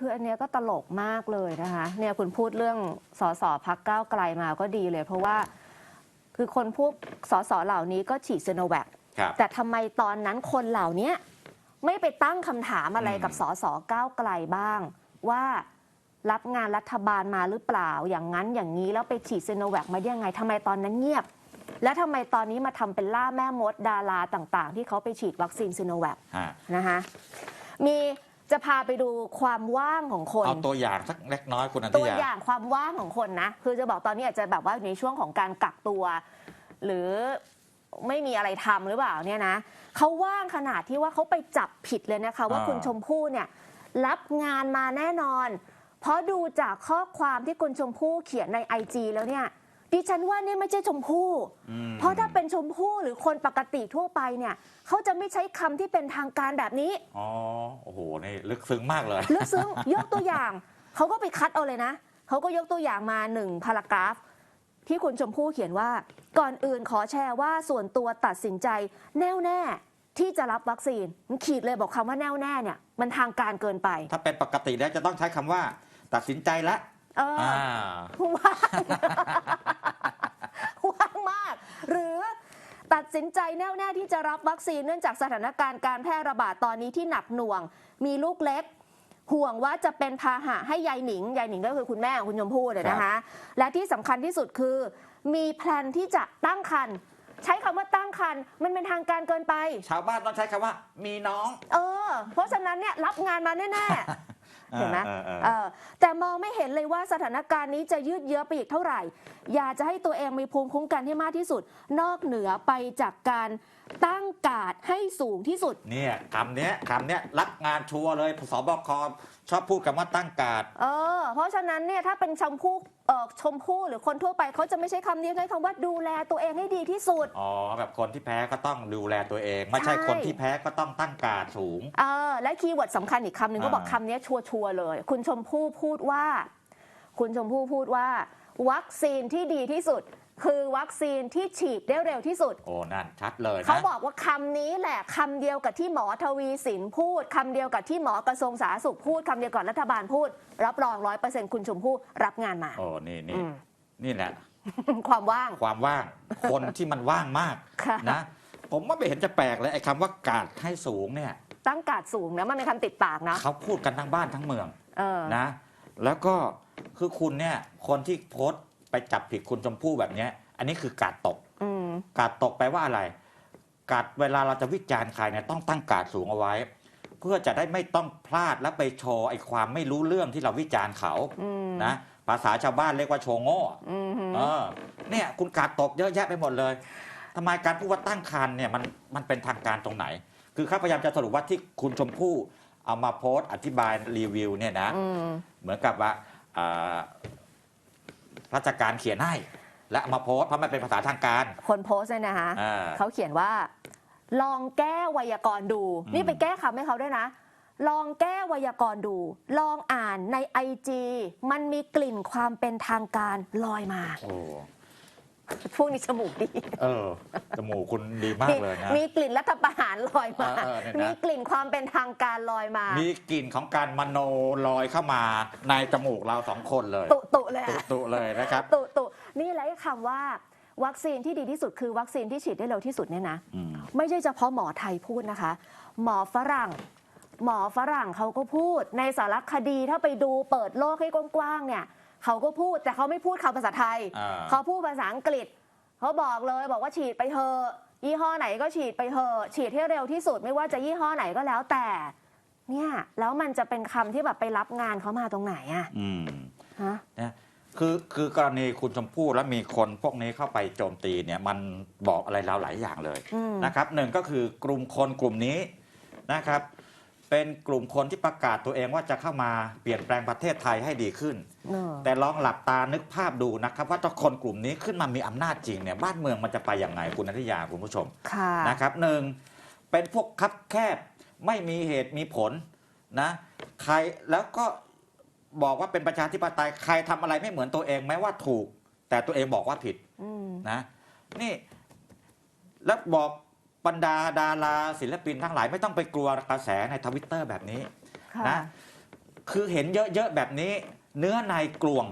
คืออันเนี้ยก็ตลกมากเลยนะคะเนี่ยคุณพูดเรื่องสสพักก้าวไกลมาก็ดีเลย เพราะว่าคือคนพวกสสเหล่านี้ก็ฉีดซีโนแวคครับ แต่ทำไมตอนนั้นคนเหล่านี้ไม่ไปตั้งคำถามอะไรกับอืมสสก้าวไกลบ้าง ว่ารับงานรัฐบาลมาหรือเปล่าอย่างนั้นอย่างนี้แล้วไปฉีดซีโนแวคมาได้ยังไงทำไมตอนนั้นเงียบ และทำไมตอนนี้มาทำเป็นล่าแม่มดดาราต่างๆ ที่เขาไปฉีดวัคซีนซีโนแวค ฮะ นะคะมี จะพาไปดูความว่างของคน เอาตัวอย่างสักเล็กน้อยคุณอตัธิวยา อย่างความว่างของคนนะ คือจะบอกตอนนี้อาจจะแบบว่าในช่วงของการกักตัว หรือไม่มีอะไรทำหรือเปล่าเนี่ยนะเขาว่างขนาดที่ว่าเขาไปจับผิดเลยนะคะ ว่าอ่า คุณชมพู่เนี่ยรับงานมาแน่นอน เพราะดูจากข้อความที่คุณชมพู่เขียนในไอจแล้วเนี่ย ดิฉันว่านี่ไม่ใช่ชมพู่อืมเพราะถ้าเป็นชมพู่หรือคนปกติทั่วไปเนี่ยเขาจะไม่ใช้คำที่เป็นทางการแบบนี้อ๋อโอ้โหนี่ลึกซึ้งมากเลยลึกซึ้งยกตัวอย่างเขาก็ไปคัดเอาเลยนะเขาก็ยกตัวอย่างมาหนึ่งพารากราฟ ที่คุณชมพู่เขียนว่า ก่อนอื่นขอแชร์ว่าส่วนตัวตัดสินใจ แน่วแน่ที่จะรับวัคซีนมันขีดเลยบอกคำว่าแน่วแน่เนี่ย มันทางการเกินไป ถ้าเป็นปกติแล้วจะต้องใช้คำว่า ตัดสินใจแล้วเอออ่าว่าง ว่างมาก หรือ ตัดสินใจแน่วแน่ที่จะรับวัคซีนเนื่องจากสถานการณ์การแพร่ระบาดตอนนี้ที่หนักหน่วง มีลูกเล็ก ห่วงว่าจะเป็นพาหะให้ยายหนิง ยายหนิงก็คือคุณแม่ของคุณชมพู่เลยนะคะ และที่สำคัญที่สุดคือ มีแพลนที่จะตั้งครรภ์ใช้คำว่าตั้งครรภ์มันเป็นทางการเกินไป ชาวบ้านต้องใช้คำว่า มีน้อง เออ เพราะฉะนั้นเนี่ยรับงานมาแน่ๆ เห็นไหมออเออเออแต่มองไม่เห็นเลยว่าสถานการณ์นี้จะยืดเยื้อไปอีกเท่าไหร่ อยากจะให้ตัวเองมีภูมิคุ้มกันให้มากที่สุด นอกเหนือไปจากการตั้งการ์ดให้สูงที่สุด เนี่ยคำเนี้ยคำเนี้ยรับงานชัวร์เลยสบคชอบพูดคำว่าตั้งการ์ดเออ เพราะฉะนั้นเนี่ยถ้าเป็นชมพู่ เออชมพู่หรือคนทั่วไปเขาจะไม่ใช้คำนี้ใช้คำว่าดูแลตัวเองให้ดีที่สุด อ๋อแบบคนที่แพ้ก็ต้องดูแลตัวเอง ไม่ใช่ใช่ คนที่แพ้ก็ต้องตั้งการ์ดสูง เออและคีย์เวิร์ดสำคัญอีกคำหนึ่งก็อ่าบอกคำนี้ชัวร์ๆเลย คุณชมพู่พูดว่า คุณชมพู่พูดว่า วัคซีนที่ดีที่สุด คือวัคซีนที่ฉีดได้เร็วที่สุด โอ้ นั่น ชัดเลยนะ เขาบอกว่าคำนี้แหละคำเดียวกับที่หมอทวีสินพูดคำเดียวกับที่หมอกระทรวงสาธารณสุขพูดคำเดียวกับรัฐบาลพูด รับรองร้อยเปอร์เซ็นต์คุณชมพู่รับงานมา โอ้ นี่นี่อืม นี่แหละ ความว่าง ความว่าง คนที่มันว่างมากค่ะ นะ ผมว่าไม่เห็นจะแปลกเลยไอ้คำว่าการ์ดให้สูงเนี่ยตั้งการดสูงนะมันเป็นคำติดปากนะเขาพูดกันทั้งบ้านทั้งเมือง เออ นะแล้วก็คือคุณเนี่ยคนที่โพสต์ ไปจับผิดคุณชมพู่แบบเนี้ย อันนี้คือการดตก อืม การดตกแปลว่าอะไร การดเวลาเราจะวิจารณ์ใครเนี่ยต้องตั้งการดสูงเอาไว้ เพื่อจะได้ไม่ต้องพลาดและไปโชว์ไอ้ความไม่รู้เรื่องที่เราวิจารณ์เขาอืม นะภาษาชาวบ้านเรียกว่าโชว์โง่อืมเออเนี่ยคุณการดตกเยอะแยะไปหมดเลยทำไมการพูดว่าตั้งคันเนี่ยมันมันเป็นทางการตรงไหน คือเขาพยายามจะสรุปว่าที่คุณชมพู่เอามาโพสต์อธิบายรีวิวเนี่ยนะ อืม เหมือนกับว่าอ่า ราชการเขียนให้ และเอามาโพสต์เพราะมันเป็นภาษาทางการ คนโพสต์เนี่ยนะคะอ่า เขาเขียนว่า ลองแก้ไวยากรณ์ดู อืม นี่ไปแก้คำให้เขาด้วยนะ ลองแก้ไวยากรณ์ดู ลองอ่านในไอจีมันมีกลิ่นความเป็นทางการลอยมา โอ้ พวกนี้จมูกดี เออจมูกคุณดีมากเลยนะ มีกลิ่นรัฐประหารลอยมา เออเออเนี่ยนะ มีกลิ่นความเป็นทางการลอยมามีกลิ่นของการมโนลอยเข้ามาในจมูกเราสองคนเลย ตุตุเลยตุอะตุเลยนะครับ ตุตุนี่แหละไอ้คำว่า วัคซีนที่ดีที่สุดคือวัคซีนที่ฉีดได้เร็วที่สุดเนี่ยนะ อืม ไม่ใช่เฉพาะหมอไทยพูดนะคะ หมอฝรั่ง หมอฝรั่งเขาก็พูดในสารคดีถ้าไปดูเปิดโลกให้กว้างๆเนี่ย เขาก็พูดแต่เขาไม่พูดคำภาษาไทย อ่า เขาพูดภาษาอังกฤษ เขาบอกเลยบอกว่าฉีดไปเถอะยี่ห้อไหนก็ฉีดไปเถอะฉีดให้เร็วที่สุดไม่ว่าจะยี่ห้อไหนก็แล้วแต่ เนี่ยแล้วมันจะเป็นคำที่แบบไปรับงานเขามาตรงไหนอะอืมฮะ นะคือคือกรณีคุณชมพู่แล้วมีคนพวกนี้เข้าไปโจมตีเนี่ยมันบอกอะไรเราหลายอย่างเลยอืม นะครับหนึ่งก็คือกลุ่มคนกลุ่มนี้นะครับ เป็นกลุ่มคนที่ประกาศตัวเองว่าจะเข้ามาเปลี่ยนแปลงประเทศไทยให้ดีขึ้น เออแต่ลองหลับตานึกภาพดูนะครับ ว่าถ้าคนกลุ่มนี้ขึ้นมามีอำนาจจริงเนี่ยบ้านเมืองมันจะไปอย่างไงคุณนัทยาคุณผู้ชม ค่ะนะครับหนึ่งเป็นพวกคับแคบไม่มีเหตุมีผลนะใครแล้วก็บอกว่าเป็นประชาธิปไตยใครทำอะไรไม่เหมือนตัวเองแม้ว่าถูก แต่ตัวเองบอกว่าผิดอืมนะนี่แล้วบอก บรรดาดาราศิลปินทั้งหลายไม่ต้องไปกลัวกระแสในทวิตเตอร์แบบนี้ค่ะนะคือเห็นเยอะๆแบบนี้ เนื้อในกลวง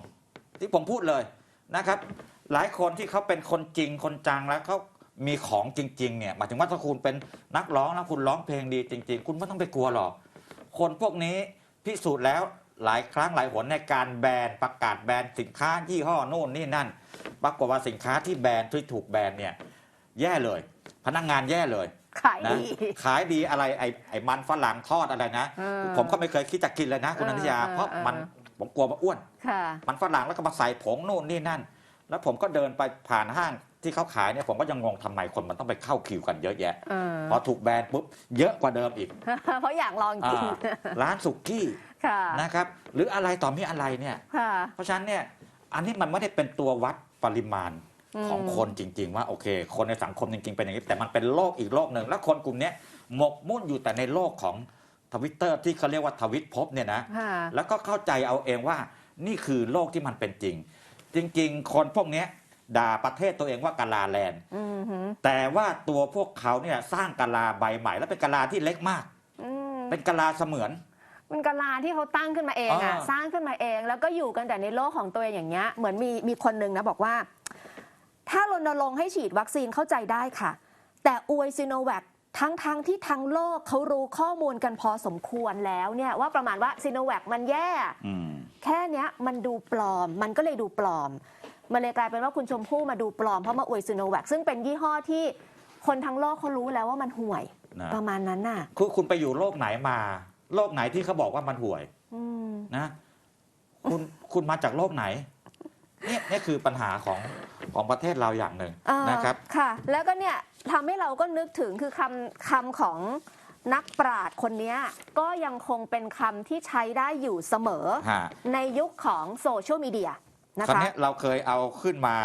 ที่ผมพูดเลยนะครับ หลายคนที่เขาเป็นคนจริงคนจังแล้วเขามีของจริงๆเนี่ยหมายถึงว่าถ้าคุณเป็นนักร้องแล้วคุณร้องเพลงดีจริง ๆ คุณไม่ต้องไปกลัวหรอก คนพวกนี้พิสูจน์แล้วหลายครั้งหลายหนในการแบนประกาศแบนสินค้ายี่ห้อโน่นนี่นั่น ปรากฏว่าสินค้าที่แบนที่ถูกแบนเนี่ย แย่เลย พนักงานแย่เลยขายนะดี ขายดีอะไรไอ้ไอ้มันฝรั่งทอดอะไรนะ เออผมก็ไม่เคยคิดจะกินเลยนะ คุณเอนัอนทิยา เออเพราะเออมันผมกลัวมาอ้วน ค่ะ มันฝรั่งแล้วก็มาใส่ผงนู่นนี่นั่น แล้วผมก็เดินไปผ่านห้างที่เขาขายเนี่ยผมก็ยังงงทำไมคนมันต้องไปเข้าคิวกันเยอะแยะ เออพอถูกแบนปุ๊บเยอะกว่าเดิมอีกเพราะอยากลองกิน อ่าร้านสุกี้ค่ะ นะครับ หรืออะไรต่อมีอะไรเนี่ย ค่ะ เพราะฉะนั้นเนี่ยอันนี้มันไม่ได้เป็นตัววัดปริมาณอืม ของคนจริง ๆ ว่าโอเค คนในสังคมจริงๆเป็นอย่างนี้แต่มันเป็นโลกอีกโลกหนึ่งแล้วคนกลุ่มเนี้ยหมกมุ่นอยู่แต่ในโลกของทวิตเตอร์ที่เขาเรียกว่าทวิตภพเนี่ยนะค่ะแล้วก็เข้าใจเอาเองว่านี่คือโลกที่มันเป็นจริง จริง ๆ คนพวกเนี้ยด่าประเทศตัวเองว่ากาลาแลนด์อืมหือแต่ว่าตัวพวกเขาเนี่ยสร้างกาลาใบใหม่ แล้วเป็นกาลาที่เล็กมากอืมเป็นกาลาเสมือนเป็นกะลาที่เขาตั้งขึ้นมาเองอะอ่าสร้างขึ้นมาเอง แล้วก็อยู่กันแต่ในโลกของตัวเองอย่างเงี้ยเหมือนมีมีคนหนึ่งนะบอกว่า ถ้ารณรงค์ให้ฉีดวัคซีนเข้าใจได้ค่ะ แต่อวยซีโนแวคทั้งทั้งที่ทั้งโลกเขารู้ข้อมูลกันพอสมควรแล้วเนี่ยว่าประมาณว่าซีโนแวคมันแย่อืมแค่เนี้ยมันดูปลอม มันก็เลยดูปลอม มันเลยกลายเป็นว่าคุณชมพู่มาดูปลอมเพราะมาอวยซีโนแวคซึ่งเป็นยี่ห้อที่คนทั้งโลกเขารู้แล้วว่ามันห่วยนะประมาณนั้นน่ะคือคุณไปอยู่โลกไหนมา โลกไหนที่เขาบอกว่ามันห่วยอืมนะคุณคุณมาจากโลกไหน เนี่ยนี่คือปัญหาของของประเทศเราอย่างหนึ่งเอ่อนะครับ ค่ะ แล้วก็เนี่ยทำให้เราก็นึกถึงคือคำคำของนักปราชญ์คนเนี้ยก็ยังคงเป็นคำที่ใช้ได้อยู่เสมอ ฮะ ในยุคของโซเชียลมีเดียนะคราวคะนี้เราเคยเอาขึ้นมา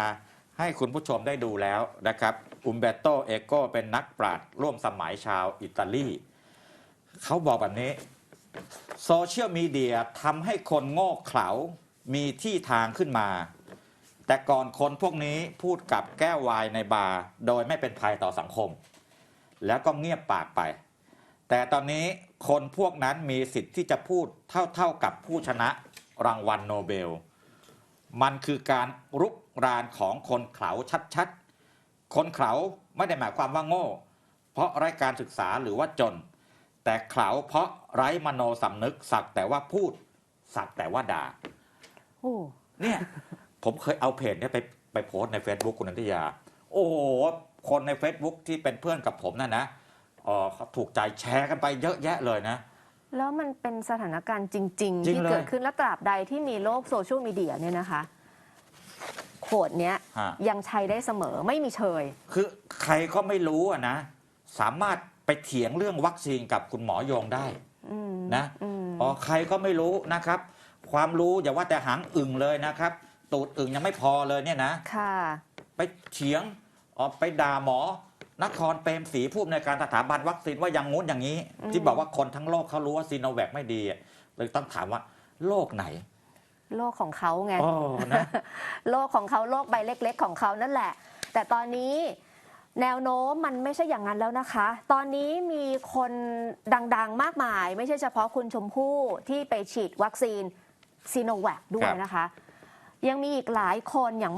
ให้คุณผู้ชมได้ดูแล้วนะครับอุมเบโตเอโกเป็นนักปราชญ์ร่วมสมัยชาวอิตาลี เขาบอกแบบนี้โซเชียลมีเดียทำให้คนโง่เขลา มีที่ทางขึ้นมา แต่ก่อนคนพวกนี้พูดกับแก้ววายในบาร์โดยไม่เป็นภัยต่อสังคม แล้วก็เงียบปากไป แต่ตอนนี้คนพวกนั้นมีสิทธิ์ที่จะพูดเท่าๆกับผู้ชนะรางวัลโนเบล มันคือการรุกรานของคนเขลาชัดๆ คนเขลาไม่ได้หมายความว่าโง่ เพราะไร้การศึกษาหรือว่าจน แต่เขลาเพราะไร้มโนสำนึกสักแต่ว่าพูดสักแต่ว่าด่าโอ้เนี่ย ผมเคยเอาเพจเนี่ยไปไปโพสต์ใน Facebook คุณนันทิยา โอ้โหคนใน Facebook ที่เป็นเพื่อนกับผมนั่นนะเออเขาถูกใจแชร์กันไปเยอะแยะเลยนะ แล้วมันเป็นสถานการณ์จริงจริๆงที่เลย เกิดขึ้นและตราบใดที่มีโลกโซเชียลมีเดียเนี่ยนะคะโขดเนี้ยฮะ ยังใช้ได้เสมอไม่มีเชย คือใครก็ไม่รู้อะนะ สามารถไปเถียงเรื่องวัคซีนกับคุณหมอยงได้อืมนะ อืม อ๋อใครก็ไม่รู้นะครับ ความรู้อย่าว่าแต่หางอึ่งเลยนะครับ ตูดอึ่งยังไม่พอเลยเนี่ยนะ ค่ะ ไปเถียงออกไปด่าหมอนครเปรมศรีผู้อำนวยการสถาบันวัคซีนว่าอย่างงู้นอย่างนี้ อืม ที่บอกว่าคนทั้งโลกเขารู้ว่าซีโนแวคไม่ดีอะเลยต้องถามว่าโลกไหนโลกของเขาไงอ๋อนะ โลกของเขาโลกใบเล็ก ๆ ของเขานั่นแหละ แต่ตอนนี้แนวโน้มมันไม่ใช่อย่างนั้นแล้วนะคะ ตอนนี้มีคนดังๆ มากมาย ไม่ใช่เฉพาะคุณชมพู่ที่ไปฉีดวัคซีนซีโนแวคด้วยนะคะ ยังมีอีกหลายคนอย่าง